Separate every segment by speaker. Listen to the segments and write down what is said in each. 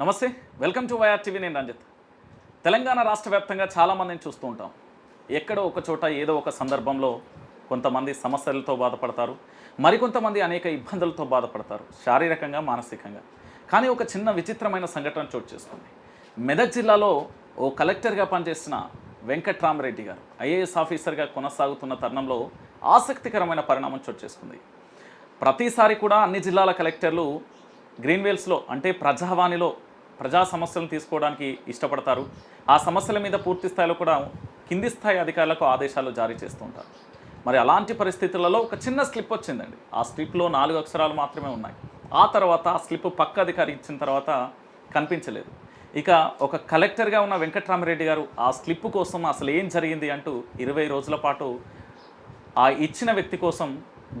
Speaker 1: నమస్తే welcome to YR TV నేను రంజిత్. తెలంగాణ రాష్ట్ర వ్యాప్తంగా చాలామందిని చూస్తూ ఉంటాం. ఎక్కడో ఒక చోట ఏదో ఒక సందర్భంలో కొంతమంది సమస్యలతో బాధపడతారు మరికొంతమంది అనేక ఇబ్బందులతో బాధపడతారు శారీరకంగా మానసికంగా. కానీ ఒక చిన్న విచిత్రమైన సంఘటన చోటు చేసుకుంది. మెదక్ జిల్లాలో ఓ కలెక్టర్గా పనిచేసిన వెంకట్రామరెడ్డి గారు ఐఏఎస్ ఆఫీసర్గా కొనసాగుతున్న తరుణంలో ఆసక్తికరమైన పరిణామం చోటు చేసుకుంది. ప్రతిసారి కూడా అన్ని జిల్లాల కలెక్టర్లు గ్రీన్వేల్స్లో అంటే ప్రజావాణిలో ప్రజా సమస్యలను తీసుకోవడానికి ఇష్టపడతారు. ఆ సమస్యల మీద పూర్తి స్థాయిలో కూడా కింది స్థాయి అధికారులకు ఆదేశాలు జారీ చేస్తుంటారు మరి అలాంటి పరిస్థితులలో ఒక చిన్న స్లిప్ వచ్చిందండి. ఆ స్లిప్లో నాలుగు అక్షరాలు మాత్రమే ఉన్నాయి. ఆ తర్వాత ఆ స్లిప్ పక్క అధికారి ఇచ్చిన తర్వాత కనిపించలేదు. ఇక ఒక కలెక్టర్గా ఉన్న వెంకట్రామరెడ్డి గారు ఆ స్లిప్ కోసం అసలు ఏం జరిగింది అంటూ ఇరవై రోజుల పాటు ఆ ఇచ్చిన వ్యక్తి కోసం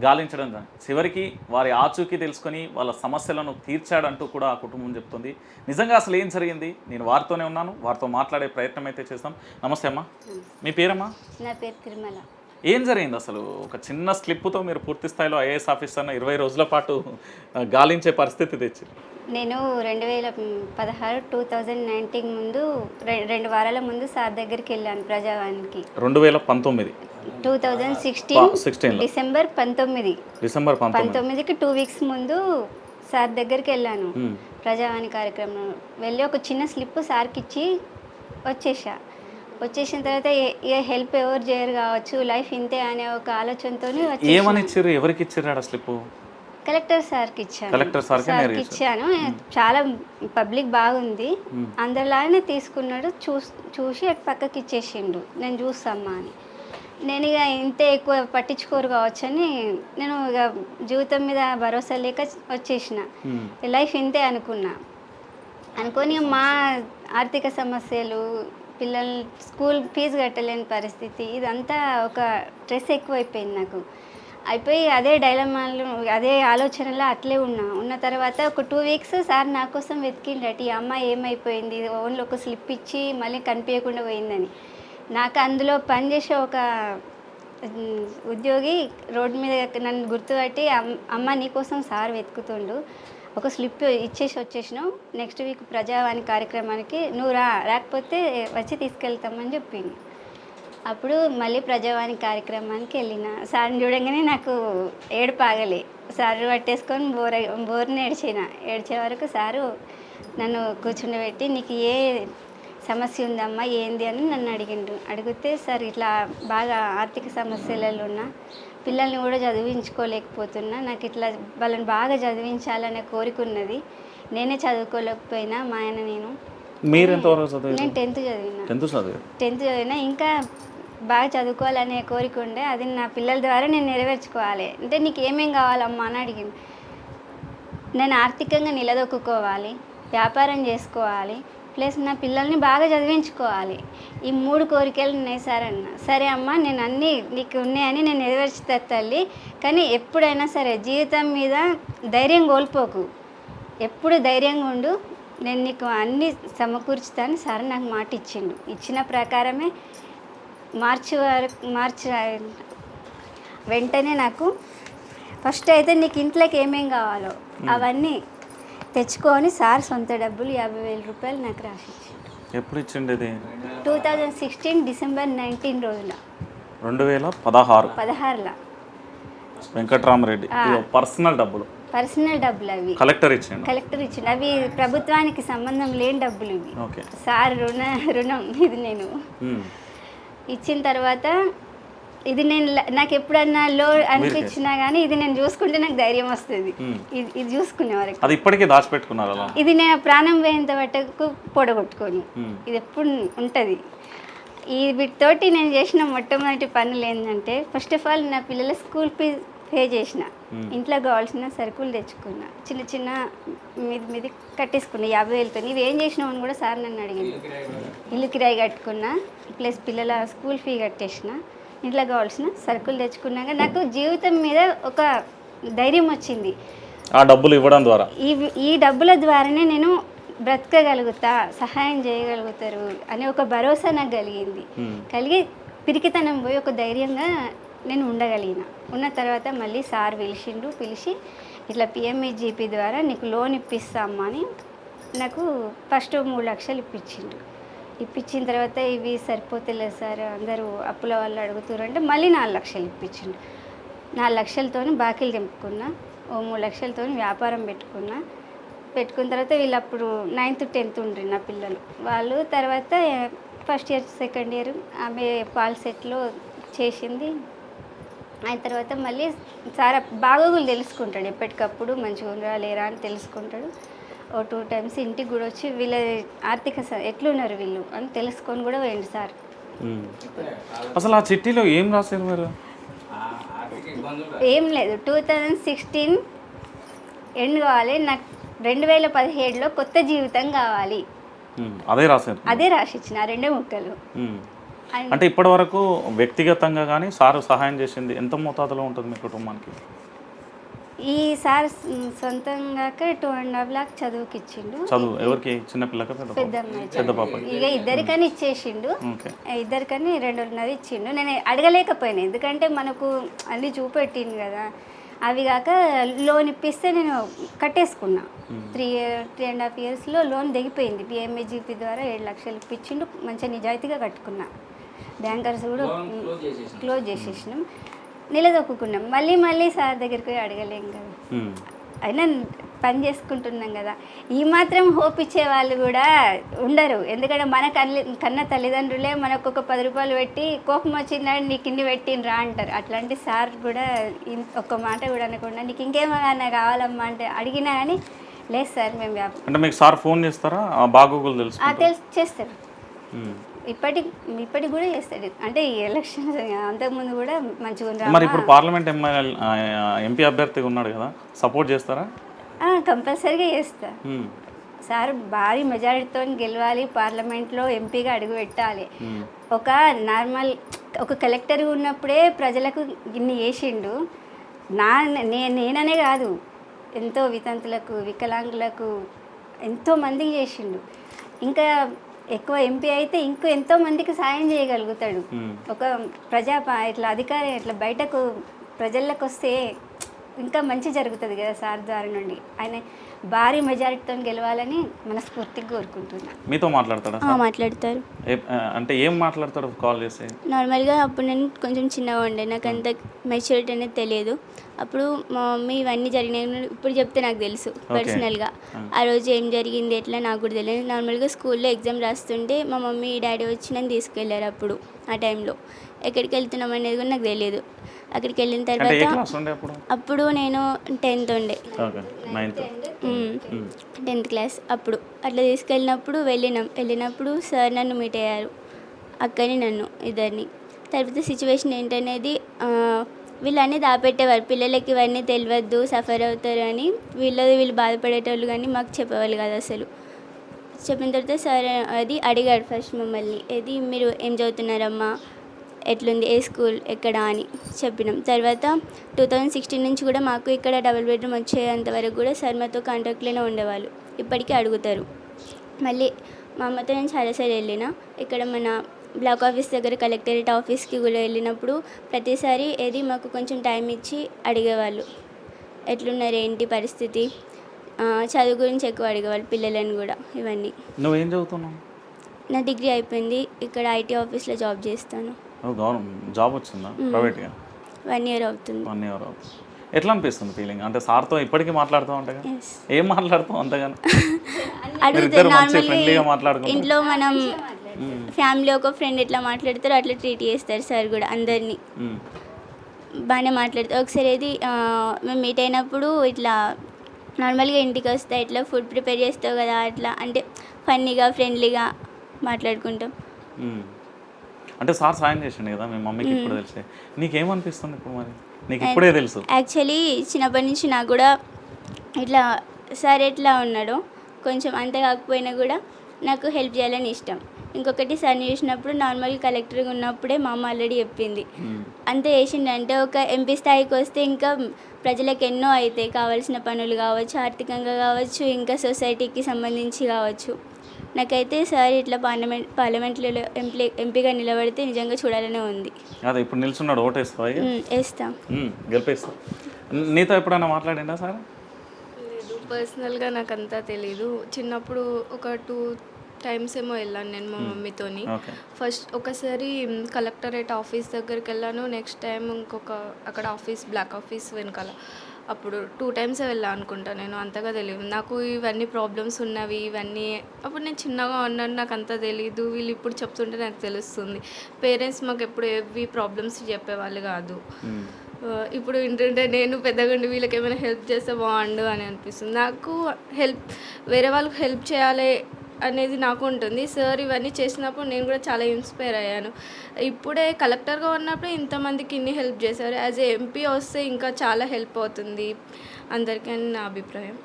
Speaker 1: గాలించడం. చివరికి వారి ఆచూకీ తెలుసుకొని వాళ్ళ సమస్యలను తీర్చాడంటూ కూడా ఆ కుటుంబం చెప్తుంది. నిజంగా అసలు ఏం జరిగింది? నేను వారితోనే ఉన్నాను వారితో మాట్లాడే ప్రయత్నం అయితే చేస్తాం. నమస్తే అమ్మా. మీ పేరమ్మా?
Speaker 2: నా పేరు తిరుమల.
Speaker 1: ఏం జరిగింది అసలు? ఒక చిన్న స్లిప్తో మీరు పూర్తి స్థాయిలో ఐఏఎస్ ఆఫీసర్ను ఇరవై రోజుల పాటు గాలించే పరిస్థితి తెచ్చింది.
Speaker 2: నేను రెండు వేల పదహారు టూ థౌజండ్ నైన్టీన్ ముందు రెండు వారాల ముందు సార్ దగ్గరికి వెళ్ళాను ప్రజావానికి
Speaker 1: రెండు వేల పంతొమ్మిది.
Speaker 2: టూ థౌజండ్ సిక్స్టీన్
Speaker 1: సిక్స్టీన్లో
Speaker 2: డిసెంబర్ పంతొమ్మిది.
Speaker 1: డిసెంబర్ పంతొమ్మిది.
Speaker 2: పంతొమ్మిదికి టూ వీక్స్ ముందు సార్ దగ్గరికి వెళ్ళాను. ప్రజావాణి కార్యక్రమం వెళ్ళి ఒక చిన్న స్లిప్ సార్కి ఇచ్చి వచ్చేసా. వచ్చేసిన తర్వాత ఏ- హెల్ప్ ఎవరు చేయరు కావచ్చు. లైఫ్ ఇంతే అనే ఒక ఆలోచనతో
Speaker 1: ఏమని ఇచ్చారు? ఎవరికి ఇచ్చారు స్లిప్?
Speaker 2: కలెక్టర్ సార్కి ఇచ్చాను.
Speaker 1: కలెక్టర్ సార్కే
Speaker 2: ఇచ్చాను. చాలా పబ్లిక్ బాగుంది. అందరిలాగానే తీసుకున్నాడు. చూస్ చూసి అటు పక్కకి ఇచ్చేసిండు. నేను చూస్తామ్మా అని. నేను ఇక ఇంతే ఎక్కువ పట్టించుకోరు కావచ్చు అని నేను ఇక జీవితం మీద భరోసా లేక వచ్చేసిన. లైఫ్ ఇంతే అనుకున్నా. అనుకొని మా ఆర్థిక సమస్యలు పిల్లలు స్కూల్ ఫీజు కట్టలేని పరిస్థితి. ఇదంతా ఒక స్ట్రెస్ ఎక్కువైపోయింది నాకు. అయిపోయి అదే డైలమాలు అదే ఆలోచనలో అట్లే ఉన్నా. ఉన్న తర్వాత ఒక టూ వీక్స్ సార్ నా కోసం వెతికిండట ఈ అమ్మాయి ఏమైపోయింది? ఓన్లీ ఒక స్లిప్ ఇచ్చి మళ్ళీ కనిపించకుండా పోయిందని. నాకు అందులో పనిచేసే ఒక ఉద్యోగి రోడ్డు మీద నన్ను గుర్తుపట్టి "అమ్- అమ్మ నీకోసం సార్ వెతుకుతుండు. ఒక స్లిప్ ఇచ్చేసి వచ్చేసినాం. నెక్స్ట్ వీక్ ప్రజావాణి కార్యక్రమానికి నువ్వు రా రాకపోతే వచ్చి తీసుకెళ్తామని చెప్పింది అప్పుడు మళ్ళీ ప్రజావాణి కార్యక్రమానికి వెళ్ళిన. సార్ని చూడంగానే నాకు ఏడుపు ఆగలే. సార్ పట్టేసుకొని బోర బోర్ని ఏడ్చిన. ఏడ్చే వరకు సారు నన్ను కూర్చుండబెట్టి నీకు ఏ సమస్య ఉందమ్మా ఏంది? అని నన్ను అడిగిండు. అడిగితే సార్ ఇట్లా బాగా ఆర్థిక సమస్యలలో ఉన్నా పిల్లల్ని కూడా చదివించుకోలేకపోతున్నా. నాకు ఇట్లా వాళ్ళని బాగా చదివించాలనే కోరిక ఉన్నది. నేనే చదువుకోలేకపోయినా మా ఆయన నేను.
Speaker 1: మీరు ఎంతవరకు చదివారు?
Speaker 2: నేను టెన్త్ చదివిన.
Speaker 1: టెన్త్ చదివారు?
Speaker 2: టెన్త్ చదివినా ఇంకా బాగా చదువుకోవాలనే కోరిక ఉండే. అది నా పిల్లల ద్వారా నేను నెరవేర్చుకోవాలి. అంటే నీకు ఏమేం కావాలమ్మా అని అడిగింది నేను ఆర్థికంగా నిలదొక్కుకోవాలి వ్యాపారం చేసుకోవాలి ప్లస్ నా పిల్లల్ని బాగా చదివించుకోవాలి. ఈ మూడు కోరికలు ఉన్నాయి సార్ అన్న. సరే అమ్మా నేను అన్నీ నీకు ఉన్నాయని నేను నెరవేర్చుతా తల్లి. కానీ ఎప్పుడైనా సరే జీవితం మీద ధైర్యం కోల్పోకు. ఎప్పుడు ధైర్యంగా ఉండు. నేను నీకు అన్నీ సమకూర్చుతాను. సార్ నాకు మాట ఇచ్చిండు. ఇచ్చిన ప్రకారమే మార్చి వరకు మార్చి వెంటనే నాకు ఫస్ట్ అయితే నీకు ఇంట్లోకి ఏమేం కావాలో అవన్నీ తెచ్చుకొని సార్ సొంత డబ్బులు యాభై వేల రూపాయలు నాకు రాసిచ్చిండు.
Speaker 1: ఎప్పుడు ఇచ్చిండేది
Speaker 2: two thousand sixteen December nineteen రోజున.
Speaker 1: రెండు వేల పదహారు.
Speaker 2: పదహారుల.
Speaker 1: వెంకట్రామరెడ్డి. ఇదిగో పర్సనల్ డబ్బులు.
Speaker 2: పర్సనల్ డబ్బులు అవి.
Speaker 1: కలెక్టర్ ఇచ్చిండు.
Speaker 2: కలెక్టర్ ఇచ్చిండు. అవి ప్రభుత్వానికి సంబంధం లేని డబ్బులు ఇవి.
Speaker 1: ఓకే.
Speaker 2: సార్ రుణ రుణం ఇది నేను. ఇచ్చిన తర్వాత ఇది నేను నాకు ఎప్పుడన్నా లో అనిపించినా కానీ ఇది నేను చూసుకుంటే నాకు ధైర్యం వస్తుంది. ఇది ఇది చూసుకునే వరకు.
Speaker 1: అది ఇప్పటికీ దాచిపెట్టుకున్నారు
Speaker 2: ఇది నేను ప్రాణం పోయేంత మట్టుకు పొడగొట్టుకొని. ఇది ఎప్పుడు ఉంటుంది. ఈ వీటితోటి నేను చేసిన మొట్టమొదటి పనులు ఏంటంటే ఫస్ట్ ఆఫ్ ఆల్ నా పిల్లల స్కూల్ ఫీజు పే చేసిన. ఇంట్లో కావాల్సిన సరుకులు తెచ్చుకున్నా. చిన్న చిన్న మీది మీది కట్టేసుకున్నా యాభై వేలతో. ఇవి ఏం చేసినావు అని కూడా సార్ నన్ను అడిగింది ఇల్లు కిరాయి కట్టుకున్నా ప్లస్ పిల్లల స్కూల్ ఫీ కట్టేసిన. ఇంట్లో కావాల్సిన సరుకులు తెచ్చుకున్నాక నాకు జీవితం మీద ఒక ధైర్యం వచ్చింది.
Speaker 1: ఆ డబ్బులు ఇవ్వడం ద్వారా?
Speaker 2: ఈ ఈ డబ్బుల ద్వారానే నేను బ్రతకగలుగుతా సహాయం చేయగలుగుతారు అనే ఒక భరోసా నాకు కలిగింది. కలిగి పిరికితనం పోయి ఒక ధైర్యంగా నేను ఉండగలిగిన. ఉన్న తర్వాత మళ్ళీ సార్ పిలిచిండు పిలిచి ఇట్లా పిఎంఈజీపీ ద్వారా నీకు లోన్ ఇప్పిస్తామా అని నాకు ఫస్ట్ మూడు లక్షలు ఇప్పించిండు. ఇప్పించిన తర్వాత ఇవి సరిపోతలేదు సార్. అందరూ అప్పుల వాళ్ళు అడుగుతారు అంటే మళ్ళీ నాలుగు లక్షలు ఇప్పించిండు. నాలుగు లక్షలతో బాకీలు తెంపుకున్నా ఓ మూడు లక్షలతో వ్యాపారం పెట్టుకున్నా. పెట్టుకున్న తర్వాత వీళ్ళు అప్పుడు నైన్త్ టెన్త్ ఉండ్రి నా పిల్లలు. వాళ్ళు తర్వాత ఫస్ట్ ఇయర్ సెకండ్ ఇయర్ ఆమె పాల్ సెట్లో చేసింది. అయిన తర్వాత మళ్ళీ సార్ బాగోగులు తెలుసుకుంటాడు ఎప్పటికప్పుడు మంచిగా ఉండరా లేరా అని తెలుసుకుంటాడు. ఓ టూ టైమ్స్ ఇంటికి కూడా వచ్చి వీళ్ళ ఆర్థిక ఎట్లున్నారు వీళ్ళు అని తెలుసుకొని కూడా పోయింది సార్.
Speaker 1: అసలు ఆ చిట్టీలో ఏం రాశారు మీరు?
Speaker 2: ఏం లేదు టూ థౌజండ్ సిక్స్టీన్ ఎండ్ కావాలి నాకు రెండు వేల పదిహేడులో కొత్త జీవితం కావాలి.
Speaker 1: అదే రాశారు.
Speaker 2: అదే రాసిచ్చిన ఆ రెండే ముక్కలు.
Speaker 1: అంటే ఇప్పటి వరకు వ్యక్తిగతంగా కానీ సారు సహాయం చేసింది ఎంత మోతాదులో ఉంటుంది మీ కుటుంబానికి?
Speaker 2: ఈ సార్ సొంతంగా టూ అండ్ హాఫ్ లాక్ చదువుకి ఇచ్చిండు
Speaker 1: చదువు ఎవరికి? చిన్న పిల్లక పెద్ద పాప?
Speaker 2: పెద్ద
Speaker 1: పాపకి
Speaker 2: ఇక ఇద్దరికని ఇచ్చేసిండు. ఇద్దరికని రెండున్నర ఇచ్చిండు. నేను అడగలేకపోయాను ఎందుకంటే మనకు అన్ని చూపెట్టింది కదా. అవి కాక లోన్ ఇప్పిస్తే నేను కట్టేసుకున్నా. త్రీ త్రీ అండ్ హాఫ్ ఇయర్స్లో లోన్ దిగిపోయింది. పిఎంఏజీపీ ద్వారా ఏడు లక్షలు ఇప్పించిండు. మంచిగా నిజాయితీగా కట్టుకున్నా. బ్యాంకర్స్ కూడా క్లోజ్ చేసేసినాం. నిలదొక్కున్నాం మళ్ళీ మళ్ళీ సార్ దగ్గరికి పోయి అడగలేం కదా. అయినా పని చేసుకుంటున్నాం కదా. ఈ మాత్రం హోప్ ఇచ్చే వాళ్ళు కూడా ఉండరు. ఎందుకంటే మన కన్న కన్న తల్లిదండ్రులే మనకు ఒక పది రూపాయలు పెట్టి కోపం వచ్చిందని నీకు ఇన్ని పెట్టినరా అంటారు. అట్లాంటి సార్ కూడా ఒక్క మాట కూడా అనకుండా నీకు ఇంకేమైనా కావాలమ్మా అంటే అడిగినా కానీ లేదు సార్ మేము
Speaker 1: అంటే మీకు సార్ ఫోన్ చేస్తారా? బాగోగులు తెలుసు
Speaker 2: చేస్తారు. ఇప్పటి ఇప్పటికి కూడా చేస్తాడు. అంటే ఈ ఎలక్షన్ అంతకుముందు కూడా మంచిగా
Speaker 1: మరి ఇప్పుడు పార్లమెంట్ ఎంపీ అభ్యర్థిగా ఉన్నాడు కదా సపోర్ట్ చేస్తారా?
Speaker 2: కంపల్సరీగా చేస్తా. సార్ భారీ మెజారిటీతో గెలవాలి పార్లమెంట్లో ఎంపీగా అడుగు పెట్టాలి. ఒక నార్మల్ ఒక కలెక్టర్ ఉన్నప్పుడే ప్రజలకు ఇన్ని చేసిండు. నా నే నేననే కాదు ఎంతో వితంతులకు వికలాంగులకు ఎంతో మందికి చేసిండు. ఇంకా ఎక్కువ ఎంపీ అయితే ఇంకో ఎంతో మందికి సాయం చేయగలుగుతాడు. ఒక ప్రజా ఇట్లా అధికారి ఇట్లా బయటకు ప్రజల్లోకి వస్తే ఇంకా మంచి జరుగుతుంది కదా సార్ ద్వారా నుండి ఆయన భారీ మెజారిటీతో గెలవాలని మనస్ఫూర్తిగా కోరుకుంటున్నా.
Speaker 1: మీతో మాట్లాడతాడా?
Speaker 3: మాట్లాడతారు.
Speaker 1: అంటే ఏం మాట్లాడతాడు కాల్ చేసి.
Speaker 3: నార్మల్గా అప్పుడు నేను కొంచెం చిన్నగా ఉండే నాకు అంత మెచ్యూరిటీ అనేది తెలియదు. అప్పుడు మా మమ్మీ ఇవన్నీ జరిగినాయి. ఇప్పుడు చెప్తే నాకు తెలుసు పర్సనల్గా. ఆ. రోజు ఏం జరిగింది ఎట్లా నాకు కూడా తెలియదు. నార్మల్గా స్కూల్లో ఎగ్జామ్ రాస్తుంటే మా మమ్మీ డాడీ వచ్చి నన్ను తీసుకెళ్ళారు అప్పుడు ఆ టైంలో. ఎక్కడికి వెళ్తున్నాం అనేది కూడా నాకు తెలియదు. అక్కడికి వెళ్ళిన తర్వాత
Speaker 1: అప్పుడు?
Speaker 3: నేను టెన్త్ ఉండే. టెన్త్ క్లాస్ అప్పుడు. అట్లా తీసుకెళ్ళినప్పుడు వెళ్ళినాం. వెళ్ళినప్పుడు సార్ నన్ను మీట్ అయ్యారు. అక్కని నన్ను ఇద్దరిని. తర్వాత సిచ్యువేషన్ ఏంటనేది ఆ, వీళ్ళన్నీ దాపెట్టేవారు. పిల్లలకి ఇవన్నీ తెలియద్దు సఫర్ అవుతారు అని. వీళ్ళది వీళ్ళు బాధపడేటోళ్ళు కానీ మాకు చెప్పేవాళ్ళు కాదు అసలు. చెప్పిన తర్వాత సార్ అది అడిగాడు ఫస్ట్ మమ్మల్ని. ఏది మీరు ఏం చదువుతున్నారమ్మా? ఎట్లుంది ఏ స్కూల్ ఎక్కడ అని చెప్పినాం. తర్వాత టూ థౌజండ్ సిక్స్టీన్ నుంచి కూడా మాకు ఇక్కడ డబుల్ బెడ్రూమ్ వచ్చేంత వరకు కూడా సార్ మాతో కాంటాక్ట్లోనే ఉండేవాళ్ళు. ఇప్పటికీ అడుగుతారు. మళ్ళీ మా అమ్మతో నేను చాలాసార్లు వెళ్ళిన ఇక్కడ మన బ్లాక్ ఆఫీస్ దగ్గర కలెక్టరేట్ ఆఫీస్కి కూడా వెళ్ళినప్పుడు ప్రతిసారి ఏది మాకు కొంచెం టైం ఇచ్చి అడిగేవాళ్ళు. ఎట్లున్నారు ఏంటి పరిస్థితి? చదువు గురించి ఎక్కువ అడిగేవాళ్ళు పిల్లలను కూడా ఇవన్నీ.
Speaker 1: నువ్వేం చదువుతున్నావు?
Speaker 3: నా డిగ్రీ అయిపోయింది. ఇక్కడ ఐటీ ఆఫీస్లో జాబ్ చేస్తాను.
Speaker 1: గవర్నమెంట్ జాబ్ వచ్చిందా? ప్రైవేట్గా?
Speaker 3: వన్ ఇయర్ అవుతుంది.
Speaker 1: వన్ ఇయర్ అవుతుంది. ఎట్లా అనిపిస్తుంది ఫీలింగ్? అంటే సార్తో ఇప్పటికీ మాట్లాడుతూ ఉంటాగా
Speaker 3: Yes.
Speaker 1: ఏం మాట్లాడుతావు అంతగానో ఫ్రెండ్లీగా
Speaker 3: ఇంట్లో మనం ఫ్యామిలీ ఒక ఫ్రెండ్ ఎట్లా మాట్లాడతారో అట్లా ట్రీట్ చేస్తారు సార్ కూడా అందరినీ. బాగానే మాట్లాడతారు. ఒకసారి ఏది మేము మీట్ అయినప్పుడు ఇట్లా నార్మల్గా ఇంటికి వస్తా ఇట్లా ఫుడ్ ప్రిపేర్ చేస్తావు కదా అట్లా అంటే ఫన్నీగా ఫ్రెండ్లీగా మాట్లాడుకుంటాం.
Speaker 1: అంటే సార్ సాయం చేసిండు కదా మీ మమ్మీకి ఇప్పుడు తెలిసే. నీకేమనిపిస్తుంది ఇప్పుడు మరి? నీకు ఇప్పుడే తెలుసు.
Speaker 3: యాక్చువల్లీ చిన్నప్పటి నుంచి నాకు కూడా ఇట్లా సార్ ఎట్లా ఉన్నాడో కొంచెం అంత కాకపోయినా కూడా నాకు హెల్ప్ చేయాలని ఇష్టం. ఇంకొకటి సార్ని చూసినప్పుడు నార్మల్ కలెక్టర్గా ఉన్నప్పుడే మా అమ్మ ఆల్రెడీ చెప్పింది. అంత చేసిండంటే ఒక ఎంపీ స్థాయికి వస్తే ఇంకా ప్రజలకు ఎన్నో అవుతాయి. కావాల్సిన పనులు కావచ్చు ఆర్థికంగా కావచ్చు ఇంకా సొసైటీకి సంబంధించి కావచ్చు. నాకైతే సార్ ఇట్లా పార్లమెంట్ పార్లమెంట్లో ఎంపీ ఎంపీగా నిలబడితే నిజంగా చూడాలనే ఉంది.
Speaker 1: అదే ఇప్పుడు నిల్చున్నాడు ఓటేస్తావా
Speaker 3: వేస్తాం.
Speaker 1: గెలిపేస్తా. నీతో ఎప్పుడైనా మాట్లాడిందా సార్?
Speaker 4: పర్సనల్గా నాకు అంతా తెలీదు. చిన్నప్పుడు ఒక టూ టైమ్స్ ఏమో వెళ్ళాను నేను మా మమ్మీతోని.
Speaker 1: ఓకే.
Speaker 4: ఫస్ట్ ఒకసారి కలెక్టరేట్ ఆఫీస్ దగ్గరికి వెళ్ళాను. నెక్స్ట్ టైం ఇంకొక అక్కడ ఆఫీస్ బ్లాక్ ఆఫీస్ వెనకాల. అప్పుడు టూ టైమ్స్ వెళ్ళాను అనుకుంటా నేను అంతగా తెలియదు నాకు ఇవన్నీ ప్రాబ్లమ్స్ ఉన్నవి ఇవన్నీ అప్పుడు నేను చిన్నగా ఉన్నాను నాకు అంత తెలియదు వీళ్ళు ఇప్పుడు చెప్తుంటే నాకు తెలుస్తుంది. పేరెంట్స్ మాకు ఎప్పుడు ఏవి ప్రాబ్లమ్స్ చెప్పేవాళ్ళు కాదు. ఇప్పుడు ఏంటంటే నేను పెద్దగా ఉండి వీళ్ళకి ఏమైనా హెల్ప్ చేస్తే బాగుండు అని అనిపిస్తుంది. నాకు హెల్ప్ వేరే వాళ్ళకి హెల్ప్ చేయాలి అనేది నాకు ఉంటుంది. సార్ ఇవన్నీ చేసినప్పుడు నేను కూడా చాలా ఇన్స్పైర్ అయ్యాను. ఇప్పుడే కలెక్టర్గా ఉన్నప్పుడు ఇంతమందికి ఇన్ని హెల్ప్ చేశారు. యాజ్ ఏ ఎంపీ వస్తే ఇంకా చాలా హెల్ప్ అవుతుంది అందరికీ అని నా అభిప్రాయం.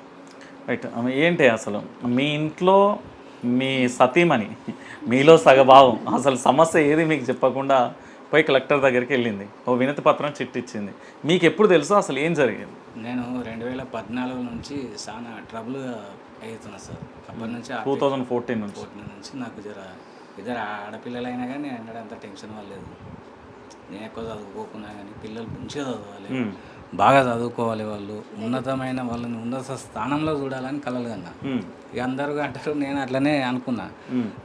Speaker 1: రైట్. ఏంటి అసలు? మీ ఇంట్లో మీ సతీమణి మీలో సగభావం అసలు సమస్య ఏది మీకు చెప్పకుండా పోయి కలెక్టర్ దగ్గరికి వెళ్ళింది. ఓ వినతి పత్రం చిట్టిచ్చింది. మీకు ఎప్పుడు తెలుసు అసలు ఏం జరిగింది?
Speaker 5: నేను రెండు వేల పద్నాలుగు నుంచి చాలా ట్రబుల్ అవుతున్నా సార్. అప్పటి నుంచి
Speaker 1: టూ థౌజండ్ ఫోర్టీన్ నుంచి.
Speaker 5: పుట్టిన నుంచి నాకు జర ఇద్దరు ఆడపిల్లలైనా కానీ నేను అంత టెన్షన్ వాళ్ళలేదు నేను ఎక్కువ చదువుకోకున్నా కానీ పిల్లలు మంచిగా చదవాలి. బాగా చదువుకోవాలి వాళ్ళు. ఉన్నతమైన వాళ్ళని ఉన్నత స్థానంలో చూడాలని కలలు కన్నా. ఇక అందరూ అంటారు నేను అట్లనే అనుకున్నా.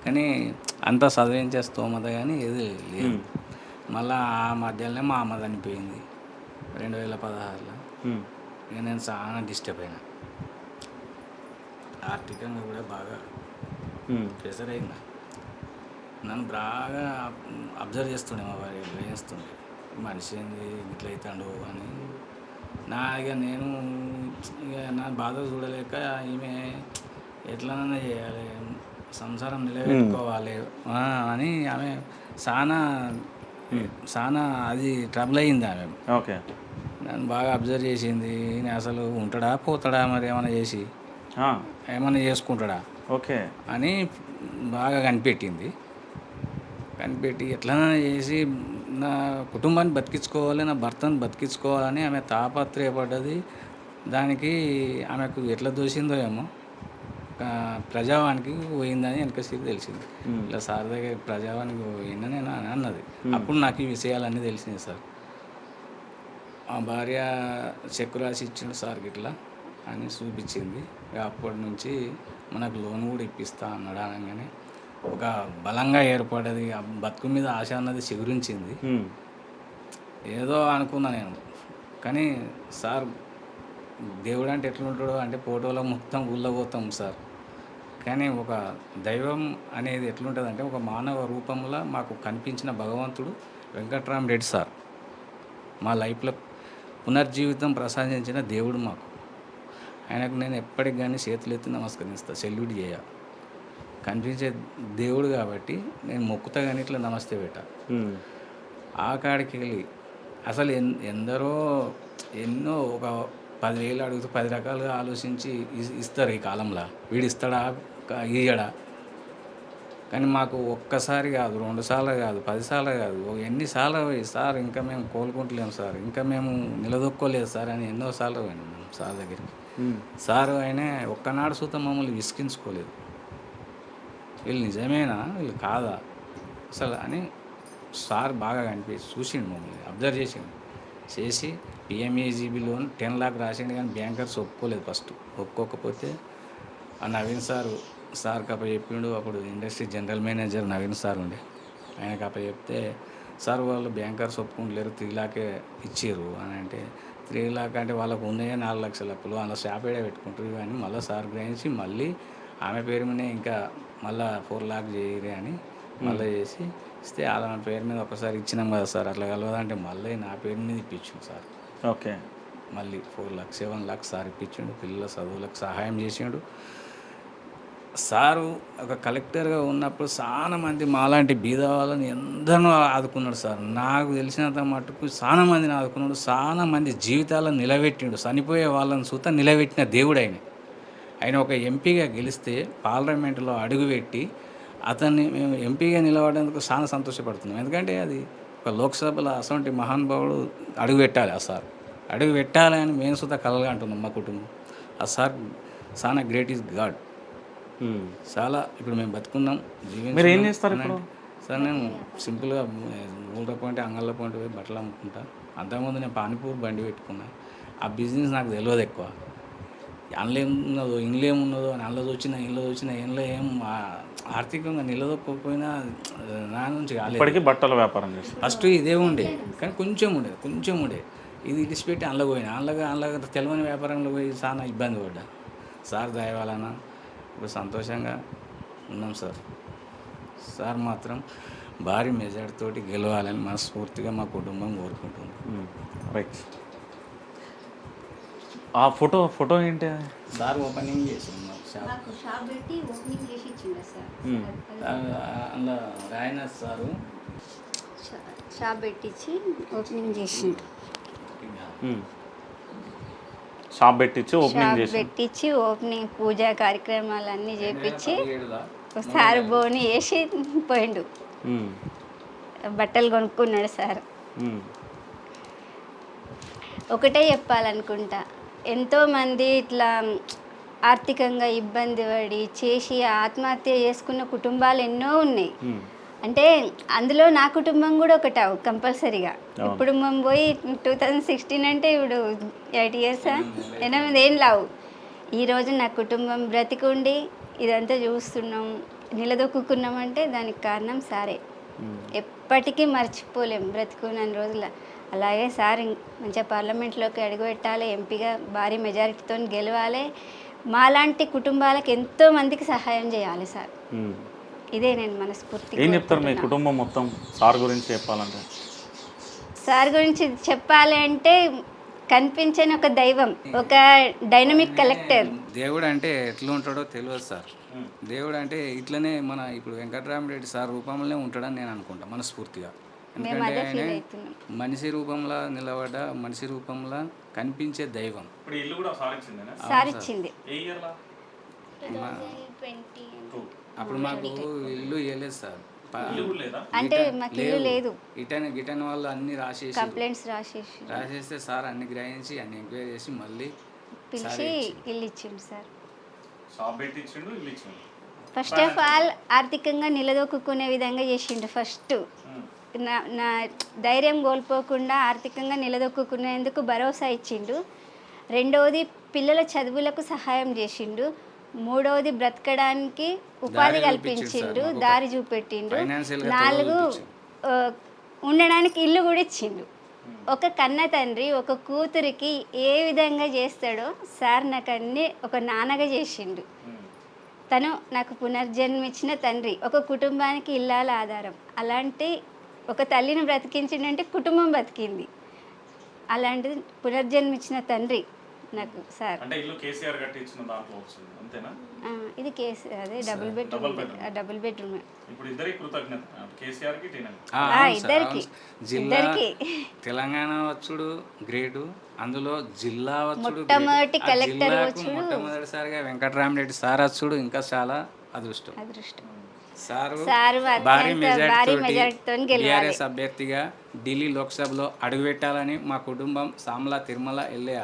Speaker 5: కానీ అంత చదివించే స్తోమత కానీ ఏది లేదు. మళ్ళా ఆ మధ్యలోనే మా అమ్మ చనిపోయింది. రెండు వేల పదహారులో. నేను చాలా డిస్టర్బ్ అయినా. ఆర్థికంగా కూడా బాగా. ప్రెషర్ అయిందా. నన్ను బాగా అబ్జర్వ్ చేస్తుండే మా వారి గ్రహిస్తుండే మనిషి ఏంది ఇట్లా అవుతాడు అని. నా ఇక నేను ఇక నా బాధ చూడలేక ఈమె ఎట్లనన్నా చేయాలి సంసారం నిలబెట్టుకోవాలి అని ఆమె చాలా చాలా అది ట్రబుల్ అయింది ఆమె.
Speaker 1: ఓకే.
Speaker 5: నన్ను బాగా అబ్జర్వ్ చేసింది అసలు ఉంటాడా పోతాడా మరి ఏమైనా చేసి?
Speaker 1: ఆ,
Speaker 5: ఏమైనా చేసుకుంటాడా?
Speaker 1: ఓకే.
Speaker 5: అని బాగా కనిపెట్టింది. కనిపెట్టి ఎట్లైనా చేసి నా కుటుంబాన్ని బతికించుకోవాలి నా భర్తను బతికించుకోవాలని ఆమె తాపత్రయపడ్డది. దానికి ఆమెకు ఎట్లా దోసిందో ఏమో ప్రజావానికి పోయిందని వెనకసేపు తెలిసింది. ఇలా సార్ దగ్గర ప్రజావానికి పోయిందని నేను అని అన్నది అప్పుడు నాకు ఈ విషయాలన్నీ తెలిసింది సార్. మా భార్య చెక్కు రాసి ఇచ్చిండు సార్కి ఇట్లా అని చూపించింది అప్పటి నుంచి మనకు లోన్ కూడా ఇప్పిస్తా అన్నాడు అనగానే ఒక బలంగా ఏర్పడది ఆ బతుకు మీద ఆశ అన్నది చిగురించింది. ఏదో అనుకున్నా నేను. కానీ సార్ దేవుడు అంటే ఎట్లుంటాడో అంటే ఫోటోలో మొత్తం పోతాం సార్. కానీ ఒక దైవం అనేది ఎట్లుంటుంది అంటే ఒక మానవ రూపంలో మాకు కనిపించిన భగవంతుడు వెంకట్రామరెడ్డి సార్. మా లైఫ్లో పునర్జీవితం ప్రసాదించిన దేవుడు మాకు. ఆయనకు నేను ఎప్పటికి కానీ చేతులు ఎత్తి నమస్కరిస్తా సెల్యూట్ చేయ. కనిపించే దేవుడు కాబట్టి నేను మొక్కుతా కానీ ఇట్లా నమస్తే పెట్టా.
Speaker 1: ఆ
Speaker 5: కాడికి వెళ్ళి అసలు ఎన్ ఎందరో ఎన్నో ఒక పదివేలు అడుగుతూ పది రకాలుగా ఆలోచించి ఇస్- ఇస్తారు ఈ కాలంలో. వీడు ఇస్తాడా? ఇయ్యడా? కానీ మాకు ఒక్కసారి కాదు రెండు సార్లు కాదు పదిసార్లు కాదు ఎన్నిసార్లు పోయి సార్ ఇంకా మేము కోలుకుంటలేము సార్ ఇంకా మేము నిలదొక్కోలేదు సార్ అని ఎన్నోసార్లు పోయినాం సార్ దగ్గరికి. సార్ ఆయన ఒక్కనాడు సూత మమ్మల్ని విసిగించుకోలేదు. వీళ్ళు నిజమేనా? వీళ్ళు కాదా? అసలు అని సార్ బాగా కనిపించి చూసిండు మమ్మల్ని అబ్జర్వ్ చేసిండు. చేసి పిఎంఏజీబీ లోన్ టెన్ లాక్ రాసిండు కానీ బ్యాంకర్స్ ఒప్పుకోలేదు ఫస్ట్. ఒప్పుకోకపోతే ఆ నవీన్ సారు సార్ కప్ప చెప్పిండు అప్పుడు industry general manager Naveen sir ఉండే. ఆయన కప్ప చెప్తే సార్ వాళ్ళు బ్యాంకర్స్ ఒప్పుకుంటలేరు త్రీ లాకే ఇచ్చారు అని అంటే త్రీ లాక్ అంటే వాళ్ళకు ఉన్నాయే? నాలుగు లక్షల అప్పులు. అలా షాప్ ఏడే పెట్టుకుంటారు ఇవన్నీ మళ్ళీ సార్ గ్రహించి మళ్ళీ ఆమె పేరు మీదే ఇంకా మళ్ళీ ఫోర్ లాక్ చేయరే అని మళ్ళీ చేసి ఇస్తే అలా నా పేరు మీద ఒకసారి ఇచ్చినాం కదా సార్ అట్లా కలవదంటే మళ్ళీ నా పేరు మీద ఇప్పించిండు సార్.
Speaker 1: ఓకే.
Speaker 5: మళ్ళీ four lakh seven lakhs sir ఇప్పించిండు. పిల్లల చదువులకు సహాయం చేసిండు. సారు ఒక కలెక్టర్గా ఉన్నప్పుడు చాలా మంది మాలాంటి బీద వాళ్ళని ఎందరో ఆదుకున్నాడు సార్. నాకు తెలిసినంత మటుకు చాలా మందిని ఆదుకున్నాడు చాలా మంది జీవితాలను నిలబెట్టిండు చనిపోయే వాళ్ళని చూత నిలబెట్టిన దేవుడు ఆయన. ఆయన ఒక ఎంపీగా గెలిస్తే పార్లమెంట్లో అడుగుపెట్టి అతన్ని మేము ఎంపీగా నిలబడేందుకు చాలా సంతోషపడుతున్నాం. ఎందుకంటే అది ఒక లోక్సభలో అసలు మహానుభావుడు అడుగు పెట్టాలి ఆ సార్. అడుగు పెట్టాలి అని మేము సుత కలగా అంటున్నాం మా కుటుంబం. ఆ సార్ చాలా గ్రేట్ ఈజ్ గాడ్. చాలా ఇప్పుడు మేము బతుకున్నాం
Speaker 1: మీరు ఏం. చేస్తారు ఇప్పుడు?
Speaker 5: సార్ నేను సింపుల్గా ఊళ్ళ పాయింట్ అంగళ్ళ పాయింట్ పోయి బట్టలు అమ్ముకుంటా. అంతకుముందు నేను పానీపూరి బండి పెట్టుకున్నా. ఆ బిజినెస్ నాకు తెలియదు ఎక్కువ. అందులో ఏమున్నదో ఇంట్లో ఏమున్నదో అని అందులో వచ్చినా ఇంట్లో వచ్చినా ఇంట్లో ఏం ఆర్థికంగా నిలదొక్కకపోయినా నా నుంచి కాలేదు.
Speaker 1: ఇప్పటికీ బట్టల వ్యాపారం చేస్తారు.
Speaker 5: ఫస్ట్ ఇదే ఉండే కానీ కొంచెం ఉండేది కొంచెం ఉండే. ఇది ఇడిచిపెట్టి అందులో పోయినా అందులో అందులో తెలవని వ్యాపారంలో పోయి చాలా ఇబ్బంది పడ్డా. సార్ దయవాలన ఇప్పుడు సంతోషంగా ఉన్నాం సార్. సార్ మాత్రం భారీ మెజార్టీ తోటి గెలవాలని మనస్ఫూర్తిగా మా కుటుంబం కోరుకుంటుంది.
Speaker 1: రైట్ ఆ ఫోటో ఫోటో ఏంటి?
Speaker 5: సార్ ఓపెనింగ్ మాకు షాప్.
Speaker 2: నాకు షాప్ పెట్టి ఓపెనింగ్ చేసి ఇచ్చిండు సార్.
Speaker 1: మ్మ్.
Speaker 5: అందులో రాయనాథ్ సారు.
Speaker 2: షాప్ పెట్టించి ఓపెనింగ్ చేసిండు.
Speaker 1: మ్మ్. షాప్ పెట్టించి ఓపెనింగ్ చేసి
Speaker 2: పెట్టించి ఓపెనింగ్ పూజా కార్యక్రమాలు అన్నీ చేపించి సార్ బోని వేసి పోయిండు. బట్టలు కొనుక్కున్నాడు సార్. ఒకటే చెప్పాలనుకుంటా ఎంతోమంది ఇట్లా ఆర్థికంగా ఇబ్బంది పడి చేసి ఆత్మహత్య చేసుకున్న కుటుంబాలు ఎన్నో ఉన్నాయి. అంటే అందులో నా కుటుంబం కూడా ఒకటి కంపల్సరీగా. ఇప్పుడు మేము పోయి టూ థౌజండ్ సిక్స్టీన్ అంటే ఇప్పుడు ఎయిట్ ఇయర్స్ ఎనిమిది ఏం లావు ఈరోజు నా కుటుంబం బ్రతికుండి ఇదంతా చూస్తున్నాం నిలదొక్కున్నామంటే దానికి కారణం సారే. ఎప్పటికీ మర్చిపోలేం బ్రతుకున్న రోజుల. అలాగే సార్ మంచిగా పార్లమెంట్లోకి అడుగుపెట్టాలి ఎంపీగా భారీ మెజారిటీతో గెలవాలి. మాలాంటి కుటుంబాలకు ఎంతో మందికి సహాయం చేయాలి సార్. ఇదే నేను మనస్ఫూర్తిగా
Speaker 1: ఏం చెప్తారు మీ. కుటుంబం మొత్తం సార్ గురించి చెప్పాలంటే?
Speaker 2: సార్ గురించి చెప్పాలి అంటే కనిపించని ఒక దైవం ఒక డైనమిక్ కలెక్టర్
Speaker 5: దేవుడు అంటే ఎట్లా ఉంటాడో తెలియదు సార్. దేవుడు అంటే ఇట్లనే మన ఇప్పుడు వెంకటరామరెడ్డి సార్ రూపంలోనే ఉంటాడని నేను అనుకుంటా మనస్ఫూర్తిగా. ఎందుకంటే ఆయన మనిషి రూపంలో నిలబడ్డ మనిషి రూపంలో కనిపించే దైవం.
Speaker 1: ఇప్పుడు ఇల్లు కూడా సార్
Speaker 2: ఇచ్చింది.
Speaker 1: ఏ ఇయర్లా?
Speaker 5: అప్పుడు మాకు ఇల్లు ఇవ్వలేదు సార్.
Speaker 2: అంటే మాకు ఇల్లు లేదు.
Speaker 5: ఇటన్ గిటన్ వాళ్ళు అన్ని రాసేసి
Speaker 2: కంప్లైంట్స్ రాసేసి
Speaker 5: రాసేస్తే సార్ అన్ని గ్రహించి అన్ని ఎంక్వైరీ చేసి మళ్ళీ
Speaker 2: పిలిచి ఇల్లు ఇచ్చిండు సార్. ఫస్ట్ ఆఫ్ ఆల్ ఆర్థికంగా నిలదొక్కునే విధంగా చేసిండు ఫస్ట్. నా నా ధైర్యం కోల్పోకుండా ఆర్థికంగా నిలదొక్కునేందుకు భరోసా ఇచ్చిండు. రెండవది పిల్లల చదువులకు సహాయం చేసిండు. మూడవది బ్రతకడానికి ఉపాధి కల్పించిండు. దారి చూపెట్టిండు. నాలుగు ఉండడానికి ఇల్లు కూడా ఇచ్చిండు. ఒక కన్న తండ్రి ఒక కూతురికి ఏ విధంగా చేస్తాడో సార్ నాకు అన్ని ఒక నాన్నగా చేసిండు. తను నాకు పునర్జన్మించిన తండ్రి. ఒక కుటుంబానికి ఇల్లాల ఆధారం. అలాంటి ఒక తల్లిని బ్రతికించిందంటే కుటుంబం బతికింది అలాంటిది పునర్జన్మించిన తండ్రి. నాకు సార్.
Speaker 1: అంటే ఇల్లు కేసీఆర్ దాంట్లో అంతేనా?
Speaker 2: ఇది కేసు అదే డబుల్ బెడ్రూమ్
Speaker 1: డబుల్ బెడ్రూమ్. ఇప్పుడు ఇద్దరి కృతజ్ఞత
Speaker 5: కేసీఆర్కి
Speaker 2: ఇద్దరికి.
Speaker 5: జిల్లా
Speaker 2: ఇద్దరికి.
Speaker 5: తెలంగాణ వచ్చుడు గ్రేటు అందులో జిల్లా వచ్చుడు
Speaker 2: మొట్టమొదటి కలెక్టర్ వచ్చుడు.
Speaker 5: మొట్టమొదటిసారిగా వెంకటరామరెడ్డి సార్ వచ్చుడు ఇంకా చాలా అదృష్టం.
Speaker 2: అదృష్టం.
Speaker 5: సారు
Speaker 2: సారు
Speaker 5: భారీ
Speaker 2: మెజార్టీతో
Speaker 5: టీఆర్ఎస్ అభ్యర్థిగా ఢిల్లీ లోక్సభలో అడుగుపెట్టాలని మా కుటుంబం సామ్లా తిరుమల ఎల్లయ్య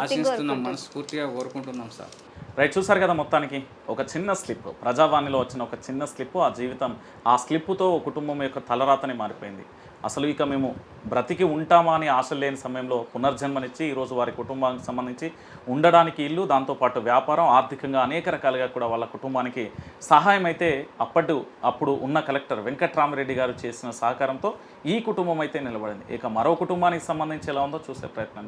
Speaker 5: ఆశిస్తున్నాం మనస్ఫూర్తిగా కోరుకుంటున్నాం సార్.
Speaker 1: రైట్ చూసారు కదా మొత్తానికి ఒక చిన్న స్లిప్. ప్రజావాణిలో వచ్చిన ఒక చిన్న స్లిప్ ఆ జీవితం ఆ స్లిప్పుతో ఓ కుటుంబం యొక్క తలరాతని మారిపోయింది. అసలు ఇక మేము బ్రతికి ఉంటామా అని ఆశ లేని సమయంలో పునర్జన్మనిచ్చి ఈరోజు వారి కుటుంబానికి సంబంధించి ఉండడానికి ఇల్లు దాంతోపాటు వ్యాపారం ఆర్థికంగా అనేక రకాలుగా కూడా వాళ్ళ కుటుంబానికి సహాయం అయితే అప్పటి అప్పుడు ఉన్న కలెక్టర్ వెంకట్రామరెడ్డి గారు చేసిన సహకారంతో ఈ కుటుంబం అయితే నిలబడింది. ఇక మరో కుటుంబానికి సంబంధించి ఎలా ఉందో చూసే ప్రయత్నం